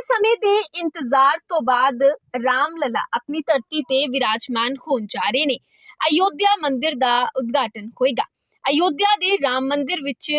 ਸਮੇਂ ਦੇ ਇੰਤਜ਼ਾਰ ਤੋਂ ਬਾਅਦ ਰਾਮਲਲਾ ਆਪਣੀ ਧਰਤੀ ਤੇ ਵਿਰਾਜਮਾਨ ਹੋਣ ਜਾ ਰਹੇ ਨੇ। ਅਯੋਧਿਆ ਮੰਦਿਰ ਦਾ ਉਦਘਾਟਨ ਹੋਏਗਾ। ਅਯੋਧਿਆ ਦੇ ਰਾਮ ਮੰਦਿਰ ਵਿੱਚ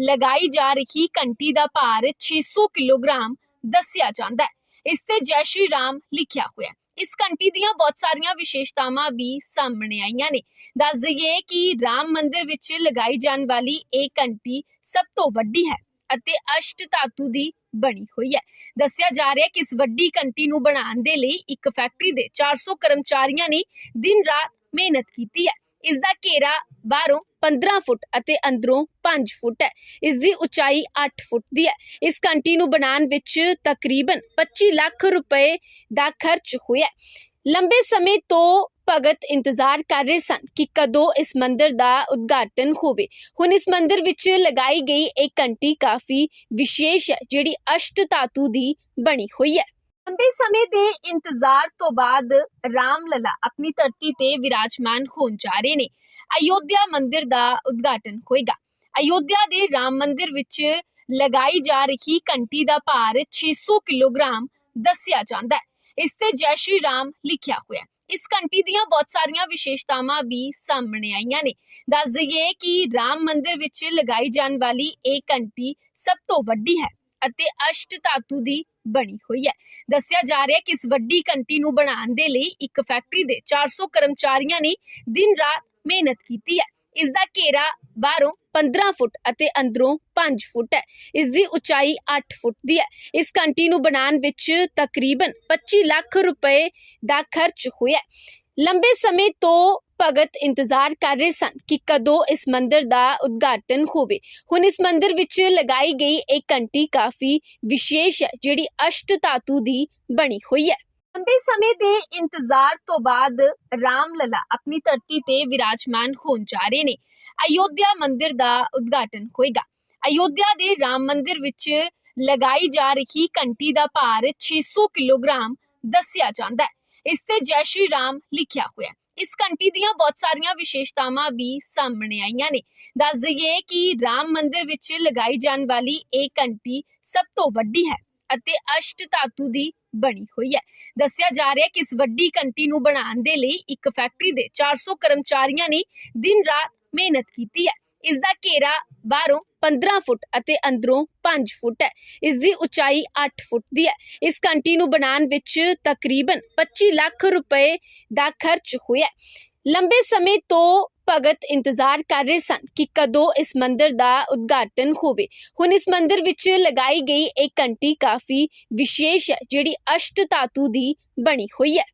ਲਗਾਈ ਜਾ ਰਹੀ ਘੰਟੀ ਦਾ ਭਾਰ 600 ਕਿਲੋਗ੍ਰਾਮ ਦੱਸਿਆ ਜਾਂਦਾ ਹੈ। ਇਸ ਤੇ ਜੈ ਸ਼੍ਰੀ ਰਾਮ ਲਿਖਿਆ ਹੋਇਆ ਇਸ ਘੰਟੀ ਦੀਆਂ ਬਹੁਤ ਸਾਰੀਆਂ ਵਿਸ਼ੇਸ਼ਤਾਵਾਂ ਵੀ ਸਾਹਮਣੇ ਆਈਆਂ ਨੇ। ਦੱਸ ਦਈਏ ਕਿ ਰਾਮ ਮੰਦਿਰ ਵਿੱਚ ਲਗਾਈ ਜਾਣ ਵਾਲੀ ਇਹ ਘੰਟੀ ਸਭ ਤੋਂ ਵੱਡੀ ਹੈ। ਅਤੇ ਅਸ਼ਟ ਧਾਤੂ ਦੀ ਬਣੀ ਹੋਈ ਹੈ। ਦੱਸਿਆ ਜਾ ਰਿਹਾ ਹੈ ਕਿ ਇਸ ਵੱਡੀ ਘੰਟੀ ਨੂੰ ਬਣਾਉਣ ਦੇ ਲਈ ਇੱਕ ਫੈਕਟਰੀ ਦੇ 400 ਕਰਮਚਾਰੀਆਂ ਨੇ ਦਿਨ ਰਾਤ ਮਿਹਨਤ ਕੀਤੀ ਹੈ। ਇਸ ਦਾ ਘੇਰਾ ਬਾਹਰੋਂ 15 ਫੁੱਟ ਅਤੇ ਅੰਦਰੋਂ 5 ਫੁੱਟ ਹੈ। ਇਸ ਦੀ ਉਚਾਈ 8 ਫੁੱਟ ਦੀ ਹੈ। ਇਸ ਘੰਟੀ ਨੂੰ ਬਣਾਉਣ ਵਿੱਚ ਤਕਰੀਬਨ 25 ਲੱਖ ਰੁਪਏ ਦਾ ਖਰਚ ਹੋਇਆ ਲੰਬੇ ਸਮੇਂ ਤੋਂ ਭਗਤ ਇੰਤਜ਼ਾਰ ਕਰ ਰਹੇ ਸਨ ਕਿ ਕਦੋਂ ਇਸ ਮੰਦਿਰ ਦਾ ਉਦਘਾਟਨ ਹੋਵੇ। ਹੁਣ ਇਸ ਮੰਦਿਰ ਵਿੱਚ ਲਗਾਈ ਗਈ ਇਹ ਘੰਟੀ ਕਾਫੀ ਵਿਸ਼ੇਸ਼ ਹੈ, ਜਿਹੜੀ ਅਸ਼ਟ ਧਾਤੂ ਦੀ ਬਣੀ ਹੋਈ ਹੈ। ਲੰਬੇ ਸਮੇਂ ਦੇ ਇੰਤਜ਼ਾਰ ਤੋਂ ਬਾਅਦ ਰਾਮ ਲਲਾ ਆਪਣੀ ਧਰਤੀ ਤੇ ਵਿਰਾਜਮਾਨ ਹੋਣ ਜਾ ਰਹੇ ਨੇ। ਅਯੋਧਿਆ ਮੰਦਿਰ ਦਾ ਉਦਘਾਟਨ ਹੋਏਗਾ। ਅਯੋਧਿਆ ਦੇ ਰਾਮ ਮੰਦਿਰ ਵਿੱਚ ਲਗਾਈ ਜਾ ਰਹੀ ਘੰਟੀ ਦਾ ਭਾਰ 600 ਕਿਲੋਗ੍ਰਾਮ ਦੱਸਿਆ ਜਾਂਦਾ ਹੈ। ਇਸ ਤੇ ਜੈ ਸ਼੍ਰੀ ਰਾਮ ਲਿਖਿਆ ਹੋਇਆ ਹੈ। ਇਸ ਘੰਟੀ ਦੀਆਂ ਬਹੁਤ ਸਾਰੀਆਂ ਵਿਸ਼ੇਸ਼ਤਾਵਾਂ ਵੀ ਸਾਹਮਣੇ ਆਈਆਂ ਨੇ। ਦੱਸ ਦਈਏ ਕਿ ਰਾਮ ਮੰਦਿਰ ਵਿੱਚ ਲਗਾਈ ਜਾਣ ਵਾਲੀ ਇਹ ਘੰਟੀ ਸਭ ਤੋਂ ਵੱਡੀ ਹੈ ਅਤੇ ਅਸ਼ਟ ਧਾਤੂ ਦੀ ਬਣੀ ਹੋਈ ਹੈ। ਦੱਸਿਆ ਜਾ ਰਿਹਾ ਹੈ ਕਿ ਇਸ ਵੱਡੀ ਘੰਟੀ ਨੂੰ ਬਣਾਉਣ ਦੇ ਲਈ ਇੱਕ ਫੈਕਟਰੀ ਦੇ 400 ਕਰਮਚਾਰੀਆਂ ਨੇ ਦਿਨ ਰਾਤ ਮਿਹਨਤ ਕੀਤੀ ਹੈ। ਇਸ ਦਾ ਘੇਰਾ ਬਾਹਰੋਂ 15 ਫੁੱਟ ਅਤੇ ਅੰਦਰੋਂ 5 ਫੁੱਟ ਹੈ। ਇਸ ਦੀ ਉਚਾਈ 8 ਫੁੱਟ ਦੀ ਹੈ। ਇਸ ਘੰਟੀ ਨੂੰ ਬਣਾਉਣ ਵਿੱਚ ਤਕਰੀਬਨ 25 ਲੱਖ ਰੁਪਏ ਦਾ ਖਰਚ ਹੋਇਆ ਲੰਬੇ ਸਮੇਂ ਤੋਂ ਭਗਤ ਇੰਤਜ਼ਾਰ ਕਰ ਰਹੇ ਸਨ ਕਿ ਕਦੋਂ ਇਸ ਮੰਦਿਰ ਦਾ ਉਦਘਾਟਨ ਹੋਵੇ। ਹੁਣ ਇਸ ਮੰਦਿਰ ਵਿੱਚ ਲਗਾਈ ਗਈ ਇਹ ਘੰਟੀ ਕਾਫੀ ਵਿਸ਼ੇਸ਼ ਹੈ, ਜਿਹੜੀ ਅਸ਼ਟ ਧਾਤੂ ਦੀ ਬਣੀ ਹੋਈ ਹੈ। ਲੰਬੇ ਸਮੇਂ ਦੇ ਇੰਤਜ਼ਾਰ ਤੋਂ ਬਾਅਦ ਰਾਮ ਲਲਾ ਆਪਣੀ ਧਰਤੀ ਤੇ ਵਿਰਾਜਮਾਨ ਹੋਣ ਜਾ ਰਹੇ ਨੇ। ਅਯੋਧਿਆ ਮੰਦਿਰ ਦਾ ਉਦਘਾਟਨ ਹੋਏਗਾ। ਅਯੋਧਿਆ ਦੇ ਰਾਮ ਮੰਦਿਰ ਵਿੱਚ ਲਗਾਈ ਜਾ ਰਹੀ ਘੰਟੀ ਦਾ ਭਾਰ 600 ਕਿਲੋਗ੍ਰਾਮ ਦੱਸਿਆ ਜਾਂਦਾ ਹੈ। ਇਸ ਤੇ ਜੈ ਸ਼੍ਰੀ ਰਾਮ ਲਿਖਿਆ ਹੋਇਆ ਇਸ ਘੰਟੀ ਦੀਆਂ ਬਹੁਤ ਸਾਰੀਆਂ ਵਿਸ਼ੇਸ਼ਤਾਵਾਂ ਵੀ ਸਾਹਮਣੇ ਆਈਆਂ ਨੇ। ਦੱਸ ਦਈਏ ਕਿ ਰਾਮ ਮੰਦਿਰ ਵਿੱਚ ਲਗਾਈ ਜਾਣ ਵਾਲੀ ਇਹ ਘੰਟੀ ਸਭ ਤੋਂ ਵੱਡੀ ਹੈ। ਅਤੇ ਅਸ਼ਟ ਧਾਤੂ ਦੀ ਬਣੀ ਹੋਈ ਹੈ। ਦੱਸਿਆ ਜਾ ਰਿਹਾ ਹੈ ਕਿ ਇਸ ਵੱਡੀ ਘੰਟੀ ਨੂੰ ਬਣਾਉਣ ਦੇ ਲਈ ਇੱਕ ਫੈਕਟਰੀ ਦੇ 400 ਕਰਮਚਾਰੀਆਂ ਨੇ ਦਿਨ ਰਾਤ ਮਿਹਨਤ ਕੀਤੀ ਹੈ। ਇਸ ਦਾ ਘੇਰਾ ਬਾਹਰੋਂ 15 ਫੁੱਟ ਅਤੇ ਅੰਦਰੋਂ 5 ਫੁੱਟ ਹੈ। ਇਸ ਦੀ ਉਚਾਈ 8 ਫੁੱਟ ਦੀ ਹੈ। ਇਸ ਘੰਟੀ ਨੂੰ ਬਣਾਉਣ ਵਿੱਚ ਤਕਰੀਬਨ 25 ਲੱਖ ਰੁਪਏ ਦਾ ਖਰਚ ਹੋਇਆ ਲੰਬੇ ਸਮੇਂ ਤੋਂ ਭਗਤ ਇੰਤਜ਼ਾਰ ਕਰ ਰਹੇ ਸਨ ਕਿ ਕਦੋਂ ਇਸ ਮੰਦਿਰ ਦਾ ਉਦਘਾਟਨ ਹੋਵੇ। ਹੁਣ ਇਸ ਮੰਦਿਰ ਵਿੱਚ ਲਗਾਈ ਗਈ ਇਹ ਘੰਟੀ ਕਾਫੀ ਵਿਸ਼ੇਸ਼ ਹੈ, ਜਿਹੜੀ ਅਸ਼ਟ ਧਾਤੂ ਦੀ ਬਣੀ ਹੋਈ ਹੈ।